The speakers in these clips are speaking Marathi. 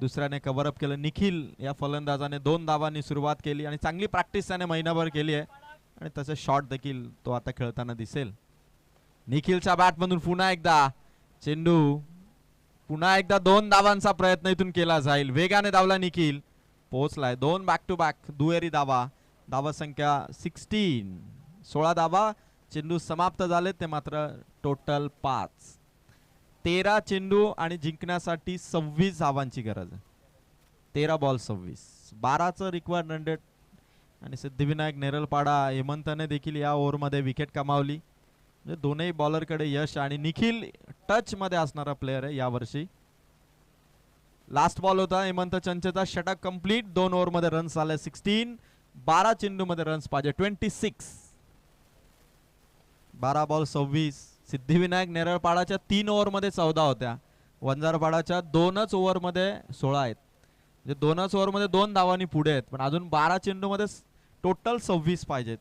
दुसऱ्याने कव्हरअप केलं. निखिल या फलंदाजाने दोन धावांनी सुरुवात केली आणि चांगली प्रॅक्टिस त्याने महिनाभर केली आहे. आणि तसे शॉट देखील तो आता खेळताना दिसेल. निखिलच्या बॅटमधून पुन्हा एकदा चेंडू पुन्हा एकदा दोन धावांचा प्रयत्न इथून केला जाईल. वेगाने धावला निखिल. पोहोचलाय. दोन बॅक टू बॅक दुहेरी धावा. दावा संख्या सिक्स्टीन सोळा धावा. चेंडू समाप्त झाले ते मात्र टोटल पाच. तेरा चेंडू आणि जिंकण्यासाठी सव्वीस धावांची गरज आहे. तेरा बॉल सव्वीस. बाराचं रिक्वायर्ड हंड्रेड आणि सिद्धिविनायक नेरलपाडा हेमंतने देखील या ओव्हरमध्ये विकेट कमावली. म्हणजे दोनही बॉलरकडे यश आणि निखिल टच मध्ये असणारा प्लेअर आहे यावर्षी. लास्ट बॉल होता हेमंत चंचेचा. षटक कंप्लीट दोन ओव्हरमध्ये रन्स आले सिक्स्टीन बारा चेंडूमध्ये रन्स पाहिजे ट्वेंटी सिक्स बारा बॉल सव्वीस. सिद्धिविनायक नेरळपाडाच्या तीन ओव्हरमध्ये चौदा होत्या. वंजारपाडाच्या दोनच ओव्हरमध्ये सोळा आहेत. म्हणजे दोनच ओव्हरमध्ये दोन धावांनी पुढे आहेत. पण अजून बारा चेंडूमध्ये टोटल सव्वीस पाहिजेत.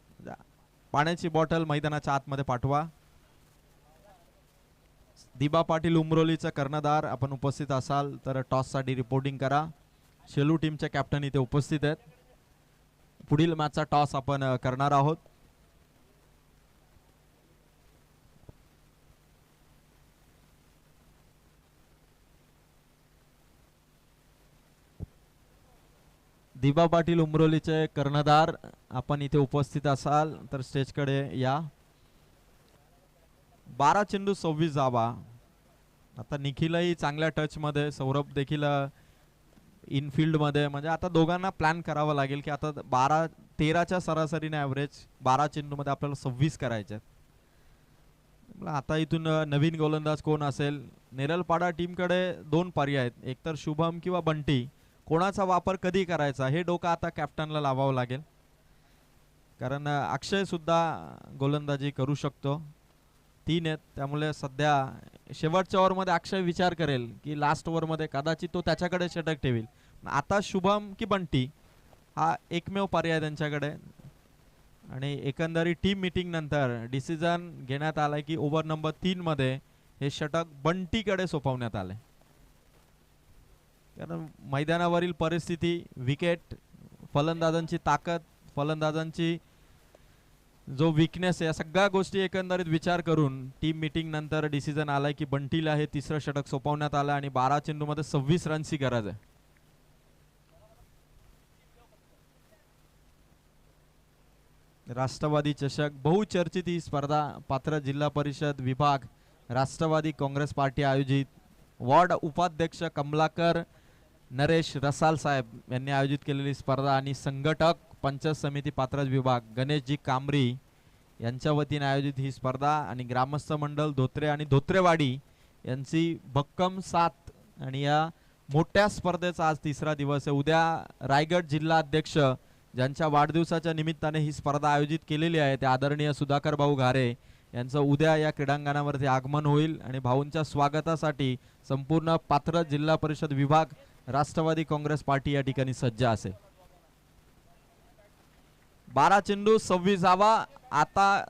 पाण्याची बॉटल मैदानाच्या आतमध्ये पाठवा. दिबा पाटील उमरोलीचा कर्णधार आपण उपस्थित असाल तर टॉससाठी रिपोर्टिंग करा. शेलू टीमचे कॅप्टन इथे उपस्थित आहेत. पुढील मॅचचा टॉस आपण करणार आहोत. दिबा पाटील उमरोलीचे कर्णधार आपण इथे उपस्थित असाल तर स्टेजकडे या. बारा चेंडू सव्वीस जावा. आता निखिलही चांगल्या टच मध्ये सौरभ देखील इनफिल्डमध्ये. म्हणजे आता दोघांना प्लॅन करावं लागेल की आता बारा तेराच्या सरासरीने ॲव्हरेज बारा चेंडू मध्ये आपल्याला सव्वीस करायचे आता इथून नवीन गोलंदाज कोण असेल? नेरलपाडा टीमकडे दोन पर्याय आहेत. एकतर शुभम किंवा बंटी. कोणाचा वापर कधी करायचा हे डोकं आता कॅप्टनला लावावं लागेल. कारण अक्षयसुद्धा अक्षय सुद्धा गोलंदाजी करू शकतो. तीन आहेत. त्यामुळे सध्या शेवटच्या ओव्हरमध्ये अक्षय विचार करेल की लास्ट ओव्हरमध्ये कदाचित तो त्याच्याकडे षटक ठेवील. आता शुभम की बंटी हा एकमेव पर्याय त्यांच्याकडे. आणि एकंदरीत टीम मिटिंगनंतर डिसिजन घेण्यात आलाय की ओव्हर नंबर तीन मध्ये हे षटक बंटीकडे सोपवण्यात आले कारण मैदानावरील परिस्थिती विकेट फलंदाजांची ताकद फलंदाजांची जो विकनेस आहे या सगळ्या गोष्टी एकंदरीत विचार करून टीम मिटिंग नंतर डिसिजन आलाय की बंटीला हे तिसरं षटक सोपवण्यात आलं आणि बारा चेंडूमध्ये सव्वीस रनची गरज आहे. राष्ट्रवादी चषक बहुचर्चित ही स्पर्धा पात्र जिल्हा परिषद विभाग राष्ट्रवादी काँग्रेस पार्टी आयोजित वॉर्ड उपाध्यक्ष कमलाकर नरेश रसाल साहेब यांनी आयोजित केलेली स्पर्धा आणि संघटक पंचायत समिती पात्रज विभाग गणेशजी कांबरी यांच्या वतीने आयोजित ही स्पर्धा आणि ग्रामस्थ मंडळ धोत्रे आणि धोत्रेवाडी यांची भक्कम साथ आणि या मोठ्या स्पर्धेचा आज तिसरा दिवस आहे. उद्या रायगड जिल्हा अध्यक्ष ज्यांच्या वाढदिवसाच्या निमित्ताने ही स्पर्धा आयोजित केलेली आहे ते आदरणीय सुधाकर भाऊ घारे यांचं उद्या या क्रीडांगणावरती आगमन होईल आणि भाऊंच्या स्वागतासाठी संपूर्ण पात्र जिल्हा परिषद विभाग राष्ट्रवादी काँग्रेस पार्टी या ठिकाणी सज्ज असेल. बारा चेंडू सव्वीस धावा. आता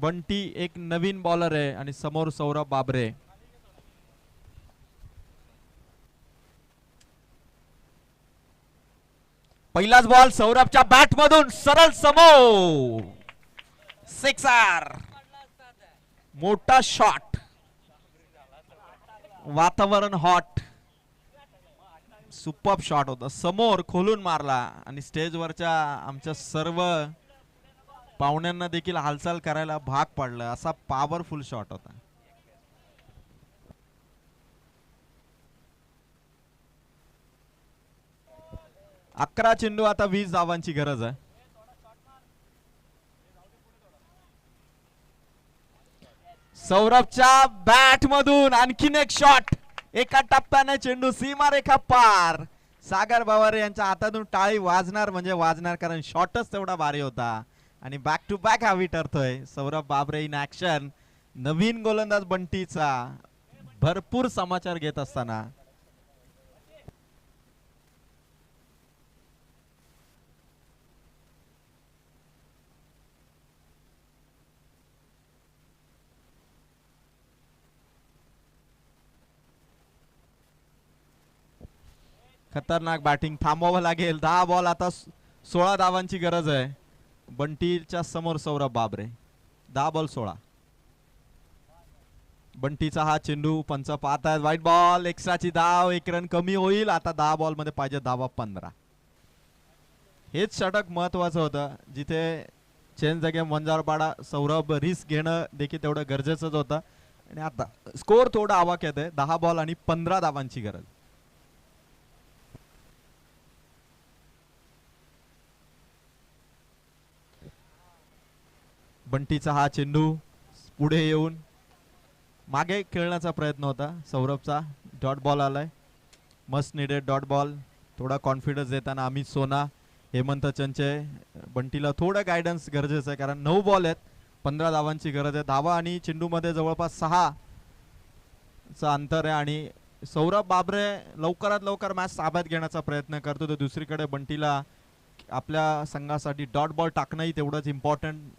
बंटी एक नवीन बॉलर आहे आणि समोर सौरभ बाबरे. पहिलाच बॉल सौरभच्या बॅट मधून सरळ समोर. सिक्सर मोठा शॉट वातावरण हॉट सुपर शॉट होता. समोर खोलून मारला आणि स्टेजवरच्या आमच्या सर्व पाहुण्यांना देखील हालचाल करायला भाग पाडलं. असा पॉवरफुल शॉट होता. अकरा चेंडू आता वीस धावांची गरज आहे. सौरभच्या बॅट मधून आणखीन एक शॉट एका टप्प्याने चेंडू सीमारेखा पार. सागर बावारे यांच्या हातातून टाळी वाजणार म्हणजे वाजणार कारण शॉटच तेवढा भारी होता. आणि बॅक टू बॅक हवी ठरतोय सौरभ बाबरे इन ऍक्शन नवीन गोलंदाज बंटीचा. भरपूर समाचार घेत असताना. खतरनाक बॅटिंग थांबवावं लागेल. दहा बॉल आता सोळा धावांची गरज आहे. बंटीच्या समोर सौरभ बाबरे. दहा बॉल सोळा. बंटीचा हा चेंडू पंच पाहत आहेत वाईट बॉल एक्स्ट्राची धाव एक रन कमी होईल. आता दहा बॉलमध्ये पाहिजे धावा पंधरा. हेच षटक महत्वाचं होतं. जिथे चेंज जागे मंजारपाडा सौरभ रिस्क घेणं देखील तेवढं गरजेचंच होतं. आणि आता स्कोअर थोडा आवाक येत आहे. दहा बॉल आणि पंधरा धावांची गरज. बंटीचा हा चेंडू पुढे येऊन मागे खेळण्याचा प्रयत्न होता. सौरभचा डॉट बॉल आलाय. Must needed dot ball. थोडा कॉन्फिडन्स देताना अमित सोना हेमंत चंचय बंटीला थोडं गायडन्स गरजेचं आहे कारण नऊ बॉल आहेत. पंधरा धावांची गरज आहे. धावा आणि चेंडूमध्ये जवळपास सहा चा अंतर आहे आणि सौरभ बाबरे लवकरात लवकर मॅच ताब्यात घेण्याचा प्रयत्न करतो. तर दुसरीकडे बंटीला आपल्या संघासाठी डॉट बॉल टाकणंही तेवढंच इम्पॉर्टंट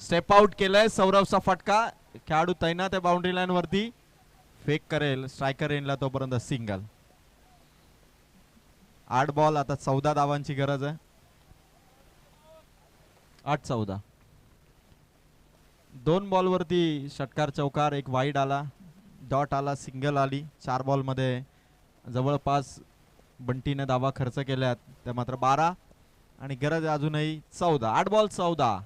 स्टेप आउट केलंय. सौरभचा फटका. खेळाडू तैनात आहे बाउंड्री लाईन वरती. फेक करेल. स्ट्रायकर येईल तोपर्यंत सिंगल आठ बॉल आता चौदा धावांची गरज आहे. आठ चौदा. दोन बॉल वरती षटकार चौकार. एक वाईड आला. डॉट आला. सिंगल आली. चार बॉलमध्ये जवळपास बंटीने धावा खर्च केल्यात. त्या मात्र बारा. आणि गरज अजूनही चौदा. आठ बॉल चौदा.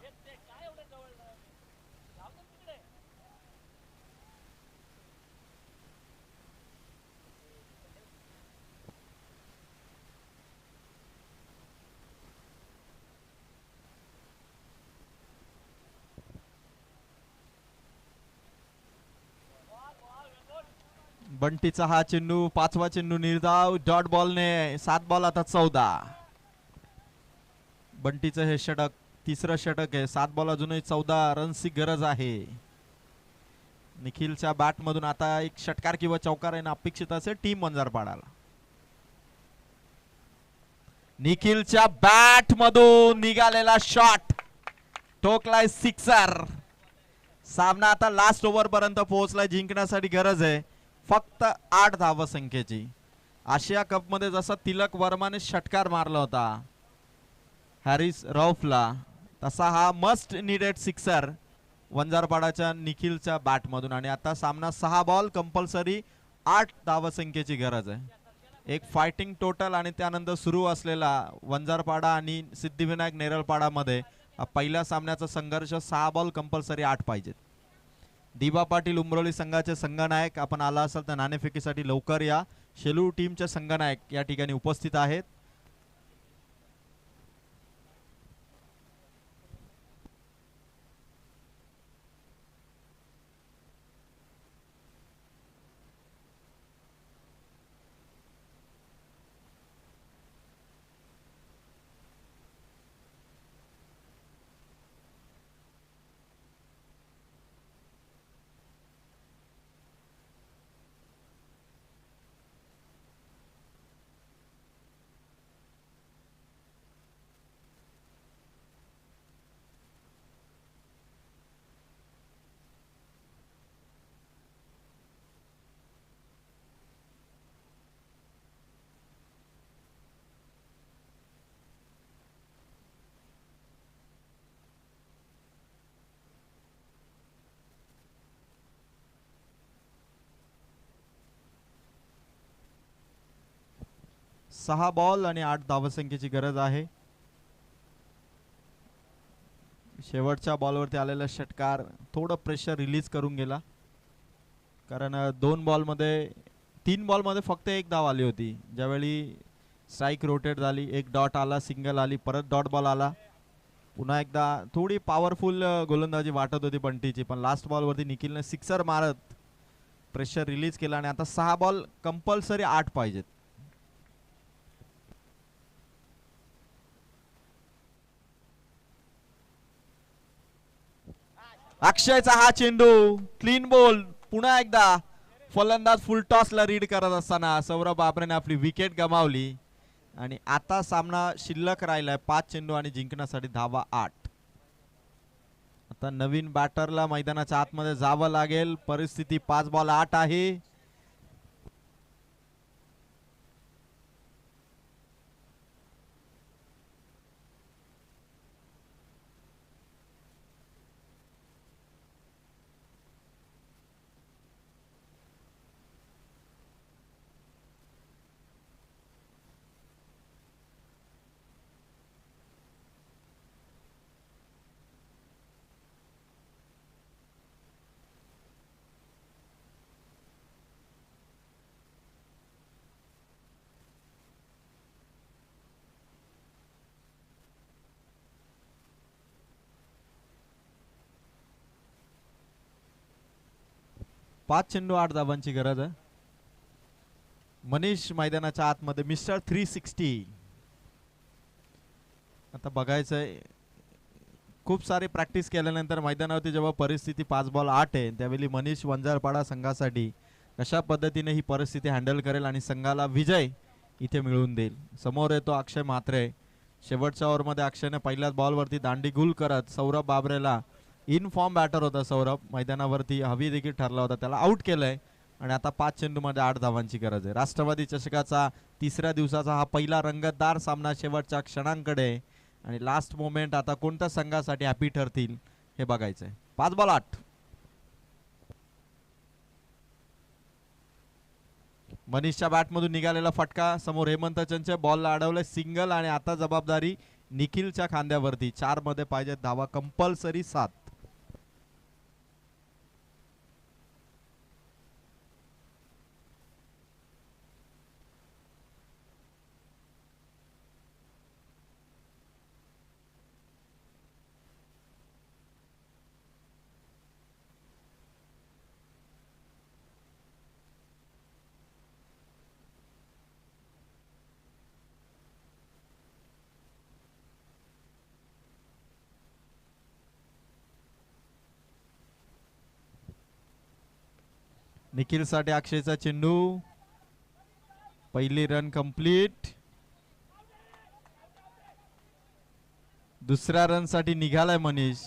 बंटीचा हा चेंडू पाचवा चेंडू निर्धाव डॉट बॉलने सात बॉल आता चौदा. बंटीचं हे षटक तिसरं षटक आहे. सात बॉल अजूनही चौदा रन्सची गरज आहे. निखिलच्या बॅट मधून आता एक षटकार किंवा चौकार येणं अपेक्षित असेल टीम मंजार पाडायला. निखिलच्या बॅट मधून निघालेला शॉट. टोकलाय सिक्सर. सामना आता लास्ट ओव्हर पर्यंत पोहोचलाय जिंकण्यासाठी गरज आहे. फक्त आठ धाव संख्येची. आशिया कपमध्ये जसा तिलक वर्माने षटकार मारला होता हॅरिस रौफला तसा हा मस्ट निडेड सिक्सर वंजारपाडाच्या निखिलच्या बॅटमधून आणि आता सामना सहा बॉल कंपल्सरी आठ धावसंख्येची गरज आहे. एक फायटिंग टोटल आणि त्यानंतर सुरू असलेला वंजारपाडा आणि सिद्धिविनायक नेरळपाडामध्ये पहिल्या सामन्याचा संघर्ष सहा बॉल कंपल्सरी आठ पाहिजेत. दिबा पाटील उमरोली संघाचे संघनायक. आपण आला असाल तर नाणेफेकीसाठी लवकर या. शेलू टीमच्या संघनायक या ठिकाणी उपस्थित आहेत. सहा बॉल आणि आठ धावसंख्येची गरज आहे. शेवटच्या बॉलवरती आलेला षटकार थोडं प्रेशर रिलीज करून गेला. कारण दोन बॉलमध्ये तीन बॉलमध्ये फक्त एक धाव आली होती. ज्यावेळी स्ट्राईक रोटेट झाली एक डॉट आला सिंगल आली परत डॉट बॉल आला. पुन्हा एकदा थोडी पॉवरफुल गोलंदाजी वाटत होती बंटीची पण लास्ट बॉलवरती निखिलने सिक्सर मारत प्रेशर रिलीज केला आणि आता सहा बॉल कंपल्सरी आठ पाहिजेत. अक्षयचा हा चेंडू क्लीन बॉल पुन्हा एकदा फलंदाज फुल टॉसला रीड करत असताना सौरभ बाबरेने आपली विकेट गमावली. आणि आता सामना शिल्लक राहिलाय पाच चेंडू आणि जिंकण्यासाठी धावा आठ. आता नवीन बॅटरला मैदानाच्या आतमध्ये जावं लागेल. परिस्थिती पाच बॉल आठ आहे. पाच चेंडू आठ दाबांची गरज आहे. मनीष मैदानाच्या आतमध्ये मिस्टर थ्री सिक्स्टी. आता बघायचंय खूप सारी प्रॅक्टिस केल्यानंतर मैदानावरती जेव्हा परिस्थिती पाच बॉल आठ आहे त्यावेळी मनीष वंजारपाडा संघासाठी कशा पद्धतीने ही परिस्थिती हँडल करेल आणि संघाला विजय इथे मिळवून देईल? समोर येतो अक्षय म्हात्रे. शेवटच्या ओव्हरमध्ये अक्षयने पहिल्याच बॉलवरती दांडी गुल करत सौरभ बाबरेला इन फॉर्म बॅटर होता सौरभ. मैदानावरती हवी देखील ठरला होता. त्याला आउट केलंय. आणि आता पाच चेंडूमध्ये आठ धावांची गरज आहे. राष्ट्रवादी चषकाचा तिसऱ्या दिवसाचा हा पहिला रंगतदार सामना शेवटच्या क्षणांकडे आणि लास्ट मोमेंट आता कोणत्या संघासाठी हॅपी ठरतील हे बघायचंय. पाच बॉल आठ. मनीषच्या बॅटमधून निघालेला फटका. समोर हेमंत चंचे बॉलला अडवलंय. सिंगल आणि आता जबाबदारी निखिलच्या खांद्यावरती. चारमध्ये पाहिजे धावा. कंपल्सरी सात. निखिलसाठी अक्षयचा चेंडू. पहिली रन कंप्लीट दुसऱ्या रनसाठी निघालाय मनीष.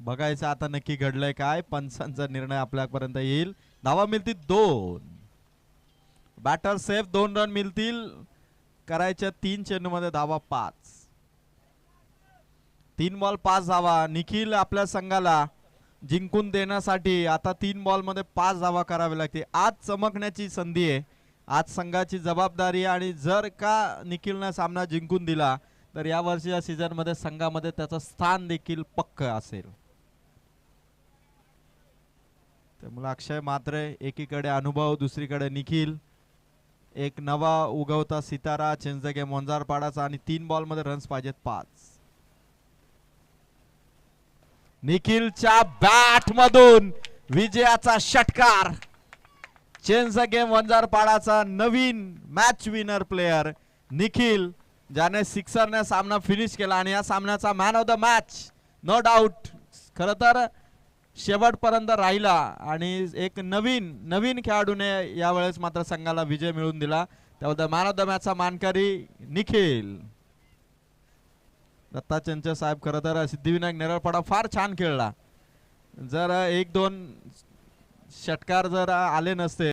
बघायचं आता नक्की घडलंय काय. पंचांचा निर्णय आपल्यापर्यंत येईल. धावा मिळतील दोन. बॅटर सेफ दोन रन मिळतील. करायच्या तीन चेंडू मध्ये धावा पाच. तीन बॉल पाच धावा. निखिल आपल्या संघाला जिंकून देण्यासाठी आता तीन बॉलमध्ये पाच धावा करावे लागते आज चमकण्याची संधी आहे. आज संघाची जबाबदारी आहे आणि जर का निखिलनं सामना जिंकून दिला तर या वर्षीच्या सीझनमध्ये संघामध्ये त्याचं स्थान देखील पक्क असेल. त्यामुळे अक्षय मात्र एकीकडे अनुभव दुसरीकडे निखिल. एक नवा उगवता सितारा चेंजगे मोंजारपाडाचा आणि तीन बॉलमध्ये रन्स पाहिजेत पाच. निखिलच्या बॅट मधून विजयाचा षटकार. चेंज गेम वंजारपाडाचा नवीन मॅच विनर प्लेयर निखिल ज्याने सिक्सरने सामना फिनिश केला आणि या सामन्याचा man of the match no doubt खरं तर शेवटपर्यंत राहिला आणि एक नवीन नवीन खेळाडूने यावेळेस मात्र संघाला विजय मिळवून दिला. त्याबद्दल मॅन ऑफ द मॅचचा मानकरी निखिल. दत्ता चंचल साहेब खरं तर सिद्धिविनायक नेरळपाडा फार छान खेळला. जर एक दोन षटकार जर आले नसते